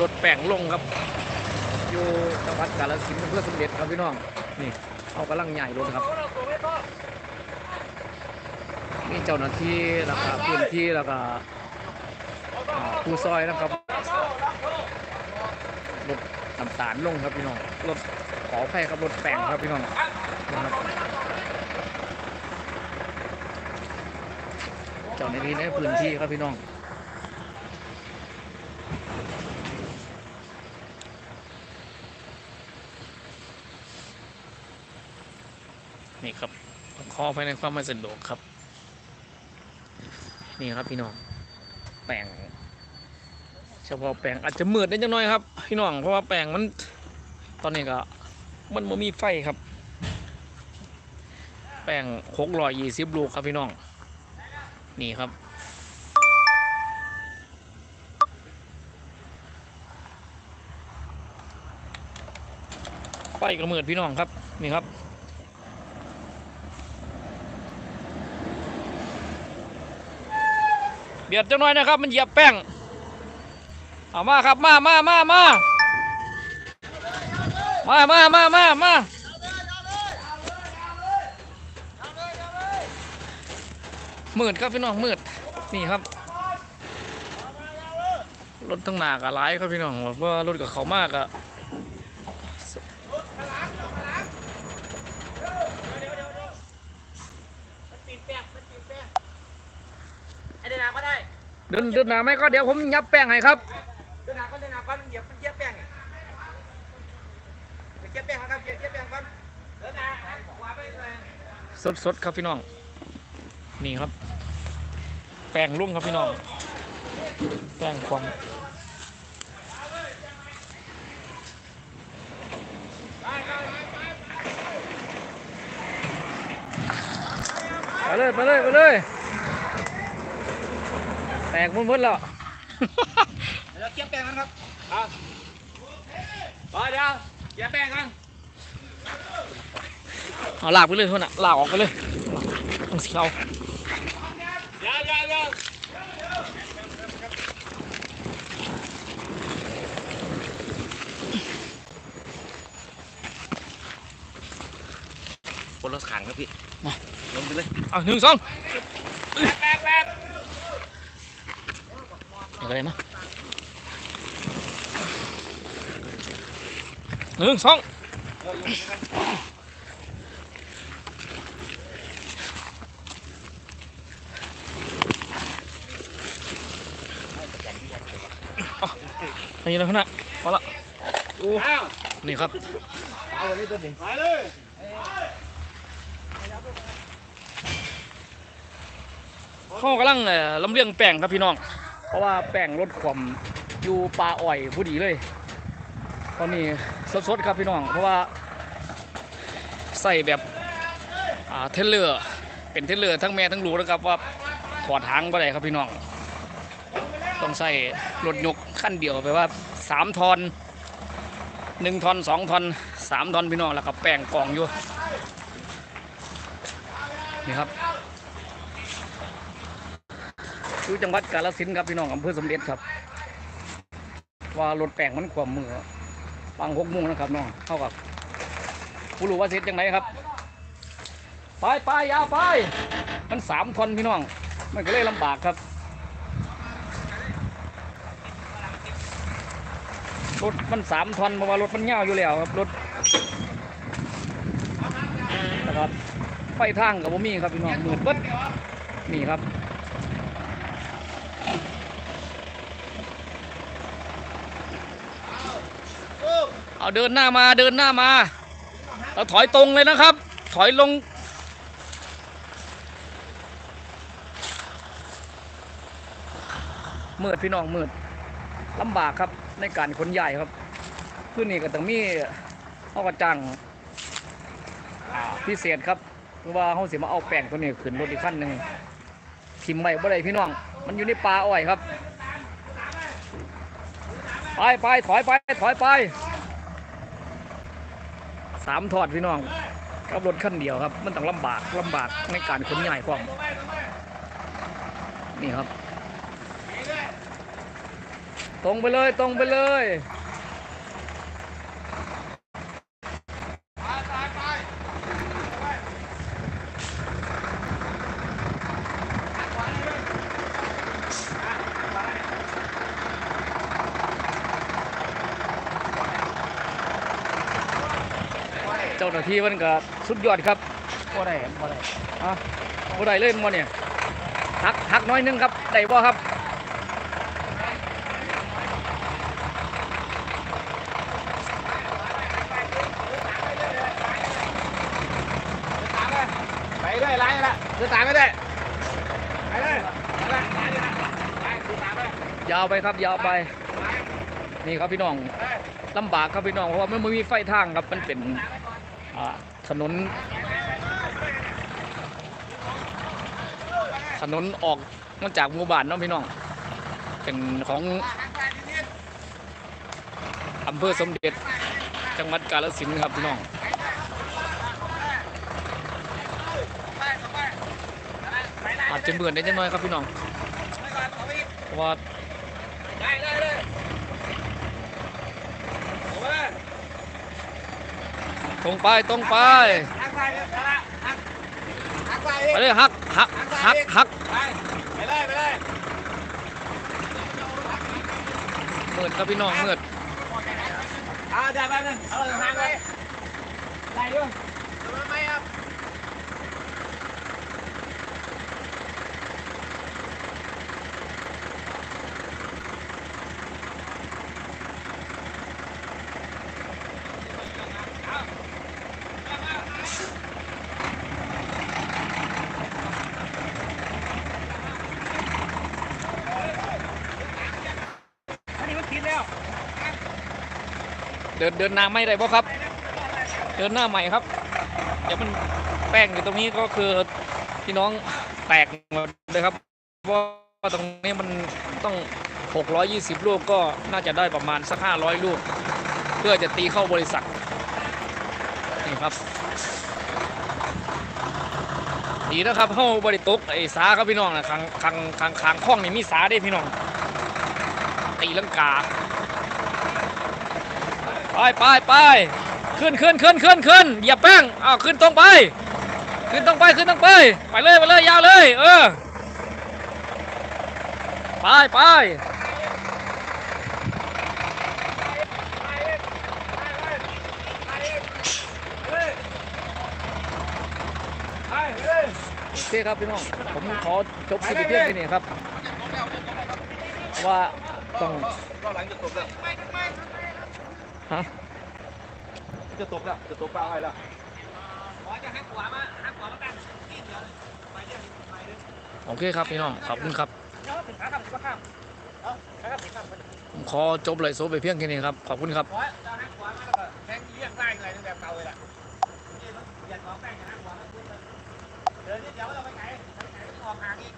รถแป้งลงครับ อยู่จังหวัดกาฬสินธุ์อำเพื่อสมเด็จครับพี่น้อง นี่เขากำลังใหญ่รถครับ มีเจ้าหน้าที่แล้วก็พื้นที่แล้วก็อ่าผู้ซอยนะครับรถน้ำตาลลงครับพี่น้อง รถขอไฟครับรถแป้งครับพี่น้องนะครับเจ้าหน้าที่ในพื้นที่ครับพี่น้อง นี่ครับขอภายในความไม่สะดวกครับ นี่ครับพี่น้องแปลงเฉพาะแปลงอาจจะมืดได้จังน้อยครับ พี่น้องเพราะว่าแปลงมันตอนนี้ก็มันไม่มีไฟครับ แปลงหกร้อยยี่สิบลูกครับพี่น้อง นี่ครับ ไฟกระมืดพี่น้องครับ นี่ครับ เบียดจังน้อยนะครับ มันเหยียบแป้งเอามาครับมามามามามามามามามามืดครับพี่น้องมืดนี่ครับรถทั้งหนากะหลายครับพี่น้องเพราะว่ารถกับเขามากอะตีนแป๊กตีนแป๊ก ไอ้เดินหนาก็ได้เดินเดินหนาไหมก็เดี๋ยวผมยับแป้งให้ครับ เดินหนาก็เดินหนาก่อนเหยียบมันเหยียบแป้งไปเหยียบแป้งครับเหยียบเหยียบแป้งก่อนเดินหนาขวาไปเลยสดสดๆครับพี่น้อง นี่ครับ แป้งลุ่งครับพี่น้อง แป้งความไปเลยไปเลยไปเลย แตกมุ่นๆแล้วเดี๋ยวเหยียบแป้งกันครับอะไปเดี๋ยวเหยียบแป้งกันเอาลากไปเลยทุนอะลากออกไปเลยต้องสีเอาเดี๋ยวเดี๋ยวเดี๋ยวคนละขางครับพี่มาลงไปเลยเอาหนึ่งสองแป้งแป้ งอะไรนะหนึ่งสองเอาอันนี้แล้วนะพอละอ้าวนี่ครับเอาเลยตัวนี้ไปเลยเขากำลังเอ่อลำเลียงแป้งครับพี่น้อง เพราะว่าแป้งลดความอยู่ปลาอ่อยผู้ดีเลย ตอนนี้สดๆครับพี่น้อง เพราะว่าใส่แบบเทรลเลอร์เป็นเทรลเลอร์ทั้งแม่ทั้งลูกนะครับว่าถอดหางไปไหนครับพี่น้อง ต้องใส่รถยกขั้นเดียวไปว่าสามทอนหนึ่งทอนสองทอนสามทอนพี่น้องแล้วก็แป้งกองอยู่นี่ครับ อยู่จังหวัดกาฬสินธุ์ครับพี่น้องอำเภอสมเด็จครับ ว่ารถแปลงมันขวมมือฟังหกโมงนะครับน้องเข้ากับผู้รู้ว่าเสร็จจังไหนครับ ไปไปอยาวไป มันสามทอนพี่น้อง มันก็เลยลำบากครับรถมันสามทอนเพราะว่ารถมันยาวอยู่แล้วครับรถนะครับไฟทางกับผมมีครับพี่น้องมืดเบิดนี่ครับ เดินหน้ามาเดินหน้ามา เราถอยตรงเลยนะครับ ถอยลง มืดพี่น้องมืดลำบากครับในการขนใหญ่ครับขึ้นนี่ก็ต้องมีเอากระจังพิเศษครับว่าเขาเสียมาเอาแป้งตัวนี้ขึ้นรถอีกขั้นหนึ่งทิมไว้บ่ได้พี่น้อง มันอยู่ในป่าอ้อยครับ ไปไปถอยไปถอยไปามทอดพี่น้องขับรถขั้นเดียวครับ มันต้องลำบากลำบากในการขนใหญ่ความนี่ครับ ตรงไปเลยตรงไปเลย เจ้าหน้าที่มันก็สุดยอดครับบ่ได้บ่ได้อะบ่ได้เลยบ่เนี่ยหักหักน้อยหนึงครับได้บ่ครับไปเลยไล่ละเดินตามไม่ได้ไปเลยไปเลยไปเลยไปดูตามไปยาวไปครับยาวไป นี่ครับพี่น้องลำบากครับพี่น้องเพราะว่ามันไม่มีไฟทางครับมันเป็นอ่า ถนน ถนนออกมาจากหมู่บ้านเนาะพี่น้อง เป็นของอำเภอสมเด็จ จังหวัดกาฬสินธุ์ครับพี่น้องอาจจะเบื่อได้จังน้อยครับพี่น้องเพราะว่า ได้ได้เลยโอ้ย ต รงไปตรงไปทางไปเลยนะทางทางไปไปเลยหักหักหักหักไปไปเลยไปเลยมืดครับพี่น้องมืดอ่าได้ไปนึงเอาทางไปได้ด้วยไม่ครับ อันนี้มันผิดแล้ว เดินเดินหน้าไม่ได้ป่ครับ เดินหน้าใหม่ครับ เดี๋ยวมันแป้งอยู่ตรงนี้ก็คือพี่น้องแตกหมดเลยครับเพราะว่าตรงนี้มันต้อง 620 ลูกก็น่าจะได้ประมาณสัก 500 ลูก เพื่อจะตีเข้าบริษัทนี่ครับดีนะครับเข้าบริตกไอ้สาครับพี่น้องนะขังขังขังขังข้องนี่มีสาได้พี่น้องตีลังกา ไปไปไปขึ้นขึ้นขึ้นขึ้นขึ้นอย่าแป้งอ้าวขึ้นตรงไป ขึ้นตรงไปขึ้นตรงไป ไปเลยไปเลยยาวเลย เออ ไปไปโอเคครับพี่น้อง ผมขอจบคลิปเพียงแค่นี้ครับ ว่าต้องก็หลังจะตกแล้ว ฮะจะตกแล้วจะตกปลาอะไรแล้วโอเคครับพี่น้องขอบคุณครับผมขอจบเลยโซไปเพียงแค่นี้ครับขอบคุณครับร้อยจะหักขวามาแล้วก็แทงเลี้ยงไล่อะไรแบบเก่าเลยล่ะนี่มันเปลี่ยนของแป้งจะหักขวามาปุ๊บเลยเดี๋ยวนี้เดี๋ยวเราไปไหนไปไหนออกห่างอีก